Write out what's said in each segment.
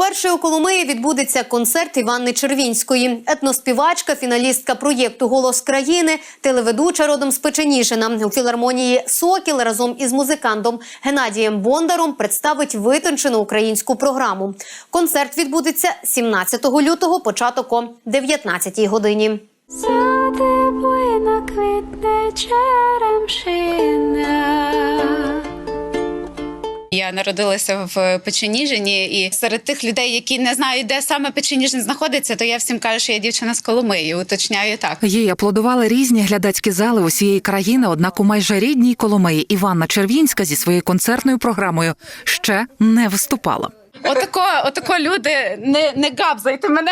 Вперше у Коломиї відбудеться концерт Іванни Червінської. Етноспівачка, фіналістка проєкту Голос країни, телеведуча родом з Печеніжина. У філармонії Сокіл разом із музикантом Геннадієм Бондаром представить витончену українську програму. Концерт відбудеться 17 лютого, початок о 19 годині. Сяде буйна квітне черемшина. Я народилася в Печеніжині, і серед тих людей, які не знають, де саме Печеніжин знаходиться, то я всім кажу, що я дівчина з Коломиї. Уточняю так. Їй аплодували різні глядацькі зали усієї країни. Однак у майже рідній Коломиї Іванна Червінська зі своєю концертною програмою ще не виступала. Отако, отако люди не, не габзайте мене.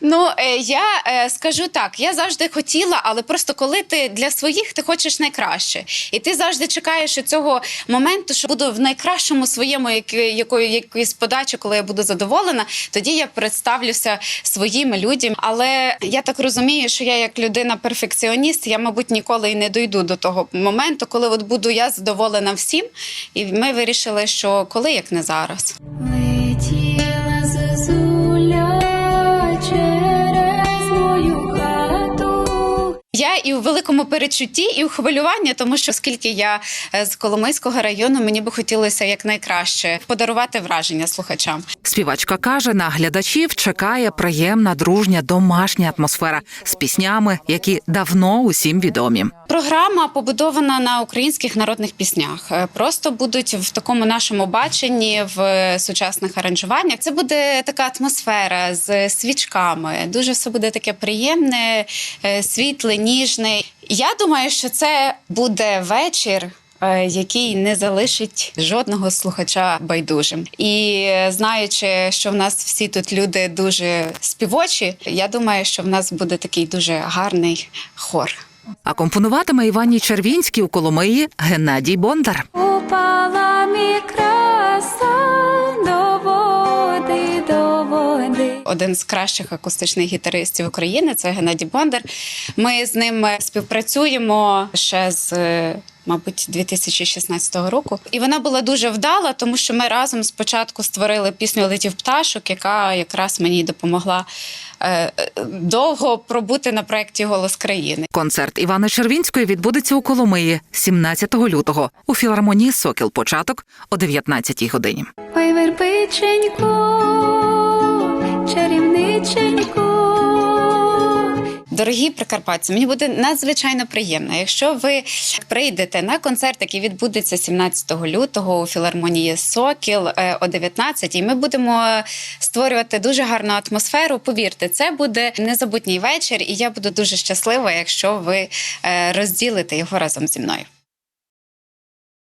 Ну е, я е, скажу так: я завжди хотіла, але просто коли ти для своїх ти хочеш найкраще, і ти завжди чекаєш цього моменту, що буду в найкращому своєму якої якоїсь подачі, коли я буду задоволена, тоді я представлюся своїм людям. Але я так розумію, що я як людина перфекціоніст, я мабуть ніколи і не дойду до того моменту, коли от буду я задоволена всім. І ми вирішили, що коли як не зараз. Я і у великому перечутті, і у хвилюванні, тому що оскільки я е, з Коломийського району, мені би хотілося якнайкраще подарувати враження слухачам. Співачка каже, на глядачів чекає приємна, дружня, домашня атмосфера з піснями, які давно усім відомі. Програма побудована на українських народних піснях. Е, Просто будуть в такому нашому баченні в сучасних аранжуваннях. Це буде така атмосфера з свічками. Дуже все буде таке приємне, е, світле, ніжне. Я думаю, що це буде вечір. е, Який не залишить жодного слухача байдужим, і знаючи, що в нас всі тут люди дуже співочі, я думаю, що в нас буде такий дуже гарний хор. А компонуватиме Івані Червінській у Коломиї Геннадій Бондар. Упала мій краса один з кращих акустичних гітаристів України. Це Геннадій Бондар. Ми з ним співпрацюємо ще з. е, Мабуть, 2016 року, і вона була дуже вдала, тому що ми разом спочатку створили пісню Летів пташок, яка якраз мені допомогла е, довго пробути на проєкті Голос країни. Концерт Івани Червінської відбудеться у Коломиї 17 лютого у філармонії Сокіл. Початок о 19 годині. Ой, вербиченько, чарівниченько. Дорогі прикарпатці, мені буде надзвичайно приємно, якщо ви прийдете на концерт, який відбудеться 17 лютого у філармонії Сокіл е, о 19 і ми будемо створювати дуже гарну атмосферу. Повірте, це буде незабутній вечір, і я буду дуже щаслива, якщо ви е, розділите його разом зі мною.